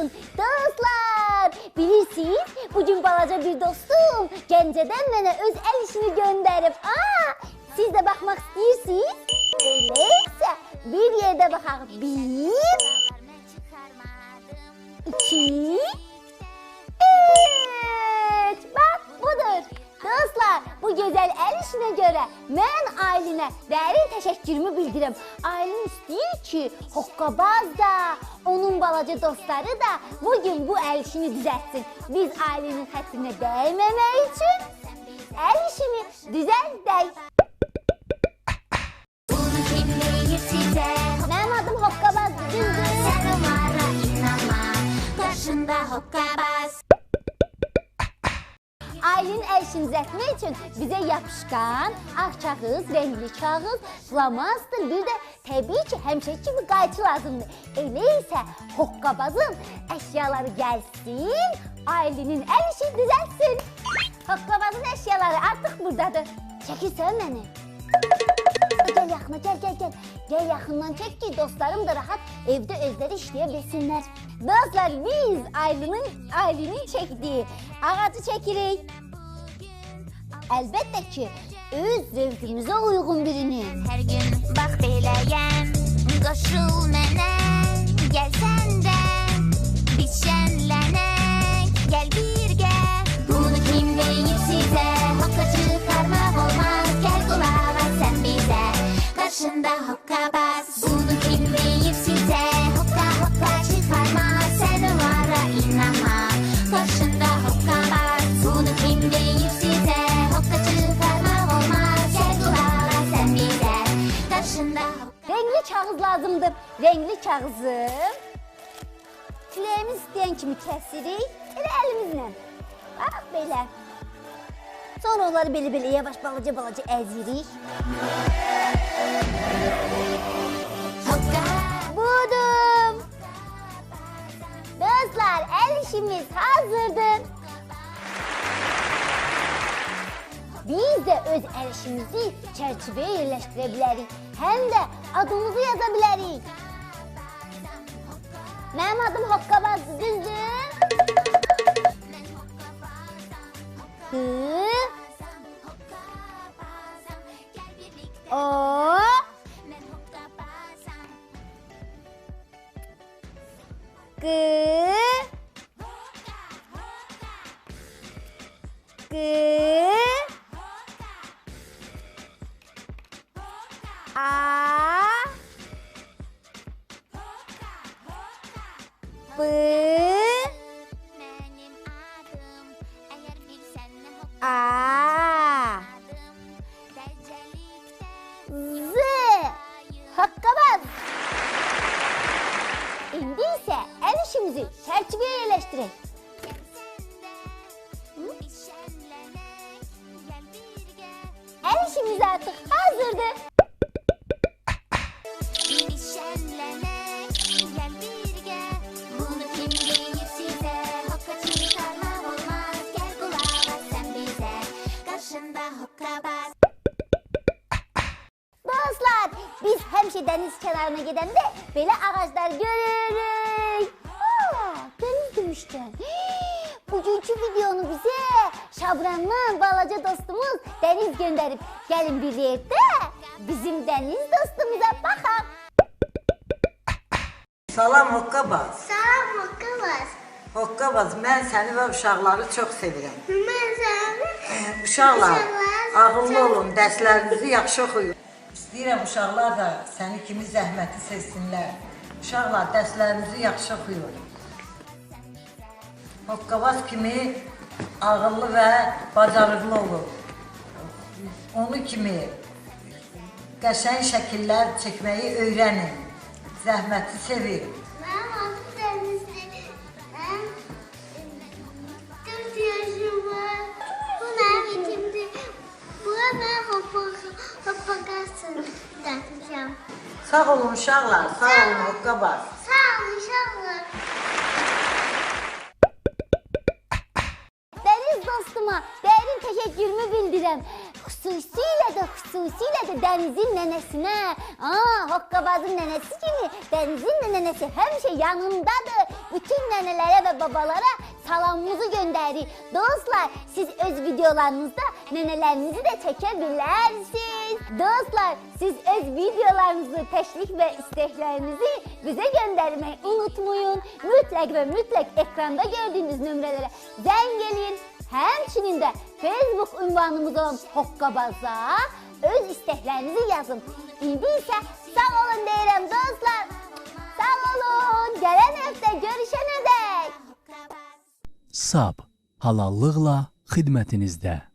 olsun. Dostlar, bilirsiniz, bugün balaca bir dostum Gəncədən mənə öz əl işini göndərib. Aa, siz də baxmaq istəyirsiniz? Öyleysə, bir yerdə baxaq. Bir, iki, Aylinə dərin təşəkkürümü bildirirəm. Aylin istəyir ki, Hoqqabaz da, onun balaca dostları da bugün bu el işini düzəltsin. Biz Aylinin xətrinə dəyməmək üçün el işini size? Mənim adım Hoqqabaz. Sen onlara inanma. Karşında hokkabaz. Aylin el işini düzəltmək üçün bizə yapışqan, ağ kağız, rəngli kağız, flamaster, bir də təbii ki, həmişə kimi qayçı lazımdır. Elə isə Hoqqabazın əşyaları gəlsin, Aylinin el işi düzəltsin. Hoqqabazın əşyaları artıq buradadır. Çəkirsən məni? Gel yaxına, gel gel gel. Gel yaxından çek ki dostlarım da rahat evde özleri işleyebilsinler. Dostlar biz Aylin'in Aylin'in çektiği ağacı çekirik. Elbette ki öz zevkimize uygun birini. Her gün bak beləyəm. Qoşul mənə. Gəl yanında. Rəngli kağız lazımdır. Rəngli kağızı küləyimiz istəyən kimi kəsirik, elə əlimizlə. Bax belə. Sonra onları belə-belə yavaş balaca-balaca əzirik. Budur. Dostlar, əl işimiz hazırdır. Biz de öz el işimizi çerçeveye yerleştirebiliriz. Hem de adımızı yazabiliriz. Benim adım Hokkabaz düzdür. Hı. O. B. Benim adım eğer bilsen ne A. Z. Hokkabaz. Şimdi ise el işimizi çerçeveye yerleştirelim. El işimiz artık hazırdır. Biz həmişə dəniz kənarına gedəndə belə ağaclar görürük. Aa, dəniz demişkən. Bugünkü videonu bizə Şabrandan balaca dostumuz Dəniz göndərib. Gəlin birlikdə bizim dəniz dostumuza baxaq. Salam Hoqqabaz. Salam hokkabaz Hoqqabaz, mən səni və uşaqları çox sevirəm. Ben seni Uşaqlar, Uşaqlar, ağıllı olun, dərslərinizi yaxşı oxuyun. İstəyirəm uşaqlar da səni kimi zəhməti sevsinlər. Uşaqlar, dərslərinizi yaxşı oxuyun. Hoqqabaz kimi ağıllı və bacarıqlı olun. Onu kimi qəşəng şəkillər çəkməyi öyrənin. Zəhməti sevin. Sağ olun uşaqlar, sağ olun Hoqqabaz. Sağ ol inşallah. Dəniz dostuma dərin təşəkkürümü bildirəm. Xüsusilə də, xüsusilə də dənizin nənəsinə, aa, Hoqqabazın nənəsi kimi dənizin də nənəsi həmişə yanındadır. bütün nənələrə və babalara salamımızı göndəririk. Dostlar, siz öz videolarınızda nənələrinizi də çəkə bilərsiniz. Dostlar, siz öz videolarınızı, təşvik və istəklərinizi bizə göndərməyi unutmayın. Mütləq və mütləq ekranda gördüyünüz nömrələrə zəng eləyin. Həmçinin də Facebook ünvanımız olan Hoqqabaza öz istəklərinizi yazın. İndi isə sağ olun deyirəm dostlar. Sağ olun. Gələn həftə görüşənədək. Sab halallıqla xidmətinizdə.